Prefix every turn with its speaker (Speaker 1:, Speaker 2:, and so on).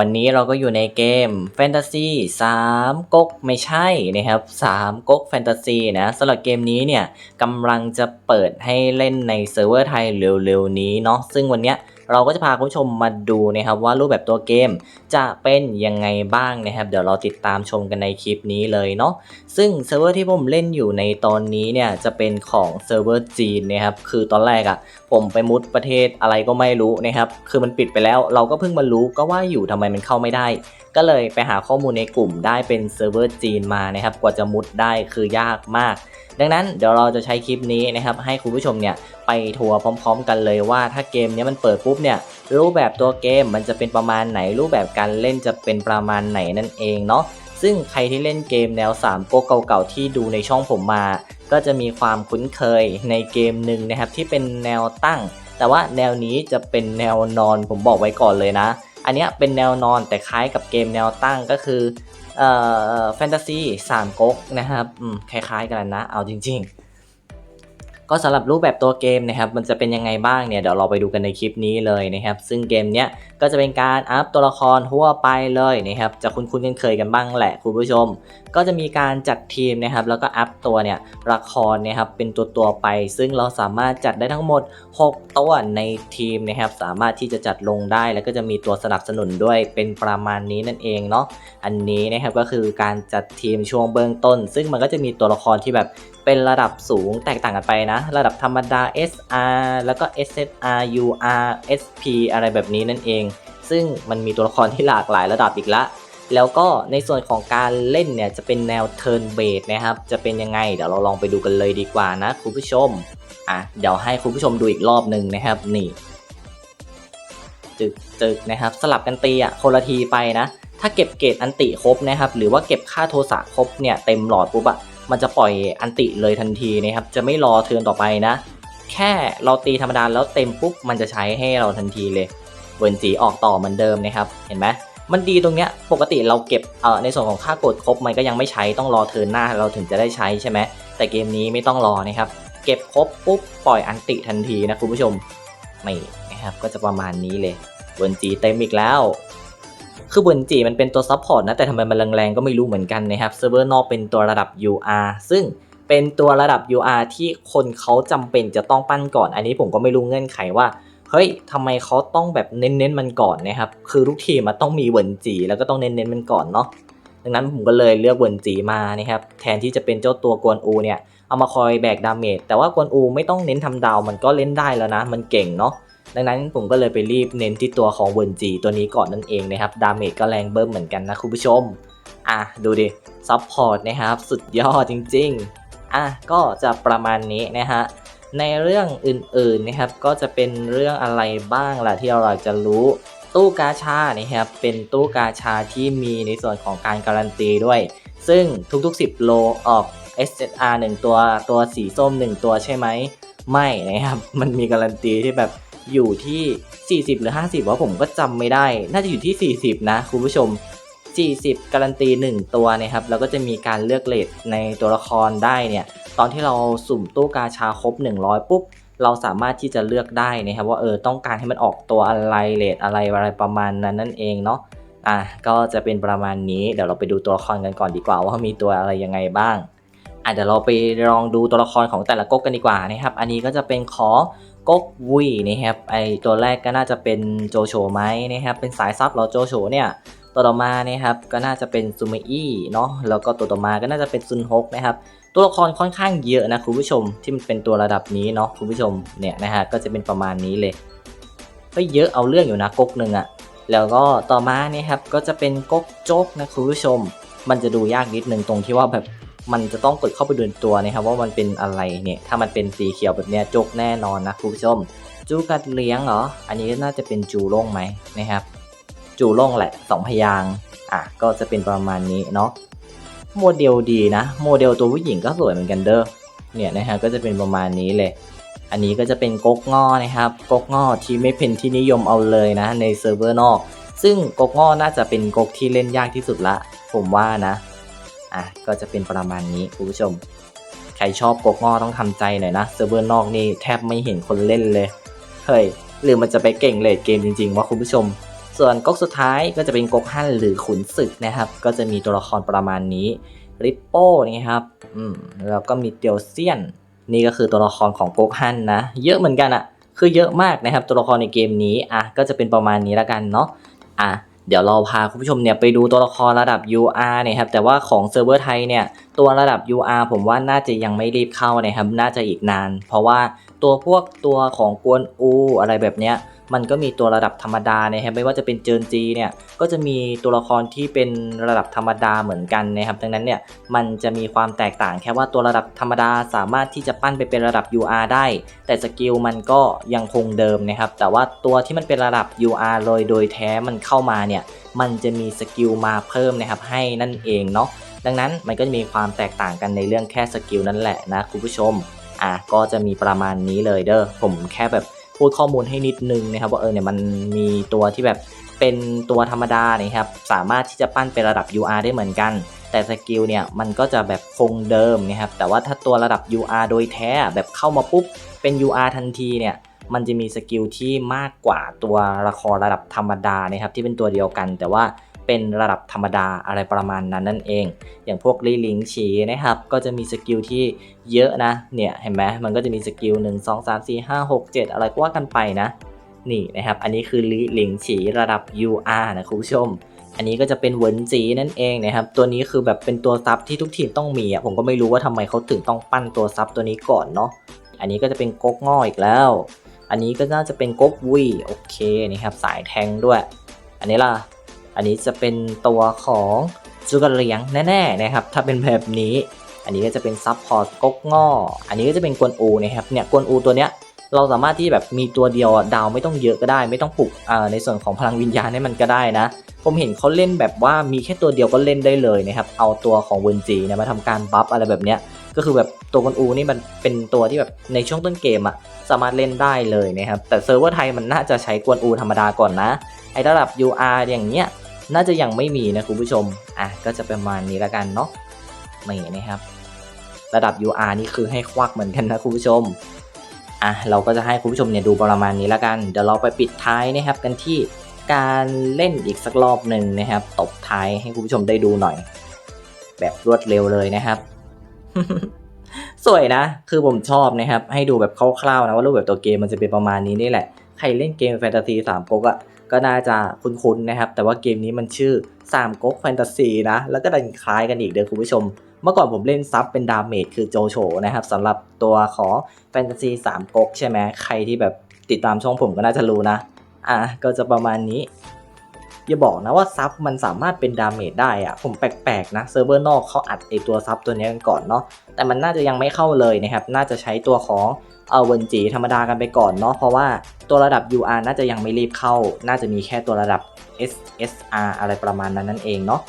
Speaker 1: วันนี้เราก็อยู่ในเกมแฟนตาซีสามก๊กไม่ใช่นะครับสามก๊กแฟนตาซีนะสำหรับเกมนี้เนี่ยกำลังจะเปิดให้เล่นในเซิร์ฟเวอร์ไทยเร็วๆนี้เนาะซึ่งวันเนี้ย เราก็จะพาคุณผู้ชมมาดูนะครับว่ารูปแบบตัวเกมจะเป็นยังไงบ้างนะครับ เดี๋ยวเราติดตามชมกันในคลิปนี้เลยเนาะซึ่งเซิร์ฟเวอร์ที่ผมเล่นอยู่ในตอนนี้เนี่ยจะเป็นของเซิร์ฟเวอร์จีนนะครับคือตอนแรกอะผมไปมุดประเทศอะไรก็ไม่รู้นะครับคือมันปิดไปแล้ว เราก็เพิ่งมารู้ก็ว่าอยู่ทำไมมันเข้าไม่ได้ ก็เลยไปหาข้อมูลในกลุ่มได้เป็นเซิร์ฟเวอร์จีนมานะครับ กว่าจะมุดได้คือยากมาก ดังนั้นเดี๋ยวเราจะใช้คลิปนี้นะครับให้คุณผู้ชมเนี่ยไปทัวร์พร้อม ๆ กันเลยว่าถ้าเกมนี้มันเปิดปุ๊บเนี่ยรูปแบบตัวเกมมันจะเป็นประมาณไหน รูปแบบการเล่นจะเป็นประมาณไหนนั่นเองเนาะซึ่งใครที่เล่นเกมแนว3โปเก่าๆที่ดูในช่องผมมา ก็จะมีความคุ้นเคยในเกมหนึ่งนะครับที่เป็นแนวตั้ง แต่ว่าแนวนี้จะเป็นแนวนอนผมบอกไว้ก่อนเลยนะ อันนี้เป็นแนวนอนแต่คล้ายกับเกมแนวตั้งก็คือเอ่อแฟนตาซีสามก๊กนะครับคล้ายๆกันนะเอาจริง ๆ ก็สำหรับรูปแบบตัวเกมนะครับมันจะเป็นยังไงบ้างเนี่ยเดี๋ยวเราไปดูกันในคลิปนี้เลยนะครับซึ่งเกมเนี้ยก็จะเป็นการอัพตัวละครทั่วไปเลยนะครับจะคุ้นๆกันเคยกันบ้างแหละคุณผู้ชม ก็จะมีการจัดทีมนะครับแล้วก็อัพตัวเนี่ยละครนี่ยครับเป็นตัวตัวๆไป ซึ่งเราสามารถจัดได้ทั้งหมด 6 ตัวในทีมนะครับสามารถที่จะจัดลงได้ แล้วก็จะมีตัวสนับสนุนด้วยเป็นประมาณนี้นั่นเองเนาะอันนี้นะครับก็คือการจัดทีมช่วงเบื้องต้น ซึ่งมันก็จะมีตัวละครที่แบบ เป็นระดับสูงแตกต่างกันไปนะ ระดับธรรมดา SR แล้วก็ SSR UR SP อะไรแบบนี้นั่นเอง ซึ่งมันมีตัวละครที่หลากหลายระดับอีกละ แล้วก็ในส่วนของการเล่นเนี่ยจะเป็นแนว turn based นะครับ จะเป็นยังไง เดี๋ยวเราลองไปดูกันเลยดีกว่านะคุณผู้ชม อะเดี๋ยวให้คุณผู้ชมดูอีกรอบหนึ่งนะครับนี่จึกจึกนะครับ สลับกันตีอะคนละทีไปนะ ถ้าเก็บเกรดอันติครบนะครับ หรือว่าเก็บค่าโทสะครบเนี่ยเต็มหลอดปุ๊บอะ มันจะปล่อยอันติเลยทันทีนะครับ จะไม่รอเทิร์นต่อไปนะ แค่เราตีธรรมดาแล้วเต็มปุ๊บมันจะใช้ให้เราทันทีเลยเวิร์นจีออกต่อเหมือนเดิมนะครับ เห็นไหมมันดีตรงเนี้ยปกติเราเก็บเอ่อในส่วนของค่ากดครบมันก็ยังไม่ใช้ต้องรอเทิร์นหน้าเราถึงจะได้ใช้ใช่ไหมแต่เกมนี้ไม่ต้องรอนะครับ เก็บครบปุ๊บปล่อยอันติทันทีนะคุณผู้ชมนี่นะครับก็จะประมาณนี้เลยเวิร์นจีเต็มอีกแล้ว คือเวิร์นจีมันเป็นตัวซับพอร์ตนะ แต่ทำไมมันแรงๆก็ไม่รู้เหมือนกันนะครับเซิร์ฟเวอร์นอกเป็นตัวระดับ UR ซึ่งเป็นตัวระดับ UR ที่คนเขาจำเป็นจะต้องปั้นก่อน อันนี้ผมก็ไม่รู้เงื่อนไขว่า เฮ้ยทำไมเขาต้องแบบเน้นๆมันก่อนนะครับ คือทุกทีมมันต้องมีเวินจี แล้วก็ต้องเน้นๆมันก่อนเนาะ ดังนั้นผมก็เลยเลือกเวินจีมานะครับ แทนที่จะเป็นเจ้าตัวกวนอูเนี่ย เอามาคอยแบกดาเมจ แต่ว่ากวนอูไม่ต้องเน้นทำดาวมันก็เล่นได้แล้วนะ มันเก่งเนาะ ดังนั้นผมก็เลยไปรีบเน้นที่ตัวของเวิร์นจีตัวนี้ก่อนนั่นเองนะครับ ดาเมจก็แรงเบิ้มเหมือนกันนะคุณผู้ชม อะดูดิ ซัพพอร์ตนะครับ สุดยอดจริง ๆ อะก็จะประมาณนี้นะฮะ ในเรื่องอื่นๆนะครับ ก็จะเป็นเรื่องอะไรบ้างล่ะที่เราอยาจะรู้ ตู้กาชานะครับ เป็นตู้กาชาที่มีในส่วนของการการันตีด้วย ซึ่งทุกๆ 10 โลออก SSR 1 ตัว ตัวสีส้ม 1 ตัวใช่ไหม ไม่นะครับ มันมีการันตีที่แบบ อยู่ที่ 40 หรือ 50ว่าผมก็จำไม่ได้ น่าจะอยู่ที่ 40 นะคุณผู้ชม 40 การันตี 1 ตัวนะครับ แล้วก็จะมีการเลือกเลทในตัวละครได้เนี่ย ตอนที่เราสุ่มตู้กาชาครบ 100 ปุ๊บ เราสามารถที่จะเลือกได้นะครับว่าเออต้องการให้มันออกตัวอะไรเลทอะไรอะไรประมาณนั้นนั่นเองเนาะ อะก็จะเป็นประมาณนี้ เดี๋ยวเราไปดูตัวละครกันก่อนดีกว่าว่ามีตัวอะไรยังไงบ้างอะเดี๋ยวเราไปลองดูตัวละครของแต่ละก๊กกันดีกว่านะครับ อันนี้ก็จะเป็นของ ก๊กวุยนะครับไอตัวแรกก็น่าจะเป็นโจโฉไหมนะครับเป็นสายซับเหรอโจโฉเนี่ยตัวต่อมานะครับก็น่าจะเป็นซูเมอี้เนาะแล้วก็ตัวต่อมาก็น่าจะเป็นซุนฮกนะครับตัวละครค่อนข้างเยอะนะคุณผู้ชมที่มันเป็นตัวระดับนี้เนาะคุณผู้ชมเนี่ยนะฮะก็จะเป็นประมาณนี้เลยก็เยอะเอาเรื่องอยู่นะก๊กหนึ่งอะแล้วก็ต่อมาเนี่ยครับก็จะเป็นก๊กโจ๊กนะคุณผู้ชม มันจะดูยากนิดนึงตรงที่ว่าแบบ มันจะต้องกดเข้าไปดูนตัวนะครับว่ามันเป็นอะไรเนี่ยถ้ามันเป็นสีเขียวแบบเนี้ยจกแน่นอนนะคุณผู้ชม จูกัดเลี้ยงเหรออันนี้น่าจะเป็นจูโล่งไหมนะครับ จูโล่งแหละสองพยางอะก็จะเป็นประมาณนี้เนาะโมเดลดีนะ โมเดลตัวผู้หญิงก็สวยเหมือนกันเด้อเนี่ยนะฮะก็จะเป็นประมาณนี้เลย อันนี้ก็จะเป็นก๊กงอนะครับก๊กงอที่ไม่เป็นที่นิยมเอาเลยนะ ในเซิร์ฟเวอร์นอก ซึ่งก๊กงอน่าจะเป็นก๊กที่เล่นยากที่สุดละ ผมว่านะ อะก็จะเป็นประมาณนี้คุณผู้ชม ใครชอบก๊กงอต้องทำใจหน่อยนะเซิร์ฟเวอร์นอกนี่แทบไม่เห็นคนเล่นเลยเฮ้ยหรือมันจะไปเก่งเลดเกมจริงๆว่าคุณผู้ชม ส่วนก๊กสุดท้ายก็จะเป็นก๊กฮั่นหรือขุนศึกนะครับ ก็จะมีตัวละครประมาณนี้ริปโป้นี่ครับอืมแล้วก็มีเตียวเซียน นี่ก็คือตัวละครของก๊กฮั่นนะ เยอะเหมือนกันอะคือเยอะมากนะครับตัวละครในเกมนี้อะก็จะเป็นประมาณนี้ละกันเนาะอะ เดี๋ยวเราพาคุณผู้ชมเนี่ยไปดูตัวละครระดับ UR เนี่ยครับแต่ว่าของเซิร์ฟเวอร์ไทยเนี่ย ตัวระดับ UR ผมว่าน่าจะยังไม่รีบเข้านะครับ น่าจะอีกนาน เพราะว่าตัวพวกตัวของกวนอูอะไรแบบเนี้ยมันก็มีตัวระดับธรรมดานะครับไม่ว่าจะเป็นเจินจีเนี่ยก็จะมีตัวละครที่เป็นระดับธรรมดาเหมือนกันนะครับดังนั้นเนี่ยมันจะมีความแตกต่างแค่ว่าตัวระดับธรรมดาสามารถที่จะปั้นไปเป็นระดับ UR ได้ แต่สกิลมันก็ยังคงเดิมนะครับแต่ว่าตัวที่มันเป็นระดับ UR เลยโดยแท้มันเข้ามาเนี่ยมันจะมีสกิลมาเพิ่มนะครับให้นั่นเองเนาะ ดังนั้นมันก็จะมีความแตกต่างกันในเรื่องแค่สกิลนั่นแหละนะคุณผู้ชมอะก็จะมีประมาณนี้เลยเด้อผมแค่แบบพูดข้อมูลให้นิดนึงนะครับว่าเออเนี่ยมันมีตัวที่แบบเป็นตัวธรรมดานะครับสามารถที่จะปั้นเป็นระดับ UR ได้เหมือนกัน แต่สกิลเนี่ยมันก็จะแบบคงเดิมนะครับแต่ว่าถ้าตัวระดับ UR โดยแท้แบบเข้ามาปุ๊บเป็น UR ทันทีเนี่ยมันจะมีสกิลที่มากกว่าตัวละครระดับธรรมดานะครับที่เป็นตัวเดียวกัน แต่ว่า เป็นระดับธรรมดาอะไรประมาณนั้นนั่นเอง อย่างพวกลีลิงฉีนะครับ ก็จะมีสกิลที่เยอะนะ เนี่ยเห็นไหมมันก็จะมีสกิล1 2 3 4 5 6 7 อะไรก็ว่ากันไปนะ นี่นะครับ อันนี้คือลีลิงฉีระดับ UR นะคุณผู้ชม อันนี้ก็จะเป็นเวินจีนั่นเองนะครับ ตัวนี้คือแบบเป็นตัวซับที่ทุกทีมต้องมีอะ ผมก็ไม่รู้ว่าทำไมเขาถึงต้องปั้นตัวซับตัวนี้ก่อนเนาะ อันนี้ก็จะเป็นก๊กง่ออีกแล้ว อันนี้ก็น่าจะเป็นก๊กวีโอเคนี่ครับ สายแทงด้วย อันนี้ล่ะ อันนี้จะเป็นตัวของจูกเลียงแน่ๆนะครับ ถ้าเป็นแบบนี้ อันนี้ก็จะเป็นซับพอร์ตก๊กง่อ อันนี้ก็จะเป็นกวนอูนะครับ เนี่ยกวนอูตัวเนี้ยเราสามารถที่แบบมีตัวเดียวดาวไม่ต้องเยอะก็ได้ ไม่ต้องปลุกในส่วนของพลังวิญญาณให้มันก็ได้นะ ผมเห็นเขาเล่นแบบว่ามีแค่ตัวเดียวก็เล่นได้เลยนะครับ เอาตัวของเวนจีนี่ยมาทำการบัฟอะไรแบบเนี้ยก็คือแบบตัวกวนอูนี่มันเป็นตัวที่แบบในช่วงต้นเกมอะสามารถเล่นได้เลยนะครับแต่เซิร์ฟเวอร์ไทยมันน่าจะใช้กวนอูธรรมดาก่อนนะไอระดับ UR อย่างเงี้ย น่าจะยังไม่มีนะคุณผู้ชม อะก็จะประมาณนี้แล้วกันเนาะนี่นะครับ ระดับ UR นี่คือให้ควักเหมือนกันนะคุณผู้ชม อะเราก็จะให้คุณผู้ชมเนี่ยดูประมาณนี้แล้วกัน เดี๋ยวเราไปปิดท้ายนะครับกันที่การเล่นอีกสักรอบหนึ่งนะครับ ตบท้ายให้คุณผู้ชมได้ดูหน่อย แบบรวดเร็วเลยนะครับ สวยนะ คือผมชอบนะครับ ให้ดูแบบคร่าวๆนะว่ารูปแบบตัวเกมมันจะเป็นประมาณนี้นี่แหละ ใครเล่นเกมแฟนตาซีสามก๊กอะ ก็น่าจะคุ้นๆนะครับ แต่ว่าเกมนี้มันชื่อสามก๊กแฟนตาซีนะ แล้วก็ดันคล้ายกันอีกเด้อคุณผู้ชม เมื่อก่อนผมเล่นซับเป็นดาเมจคือโจโฉนะครับสำหรับตัวของแฟนตาซีสามก๊กใช่ไหมใครที่แบบติดตามช่องผมก็น่าจะรู้นะ อะก็จะประมาณนี้ อย่าบอกนะว่าซับมันสามารถเป็นดาเมจได้อะผมแปลกๆนะเซิร์ฟเวอร์นอกเขาอัดไอตัวซับตัวนี้กันก่อนเนาะแต่มันน่าจะยังไม่เข้าเลยนะครับน่าจะใช้ตัวของเอาเวนจีธรรมดากันไปก่อนเนาะเพราะว่าตัวระดับ UR น่าจะยังไม่รีบเข้า น่าจะมีแค่ตัวระดับ SSR อะไรประมาณนั้นนั่นเองเนาะ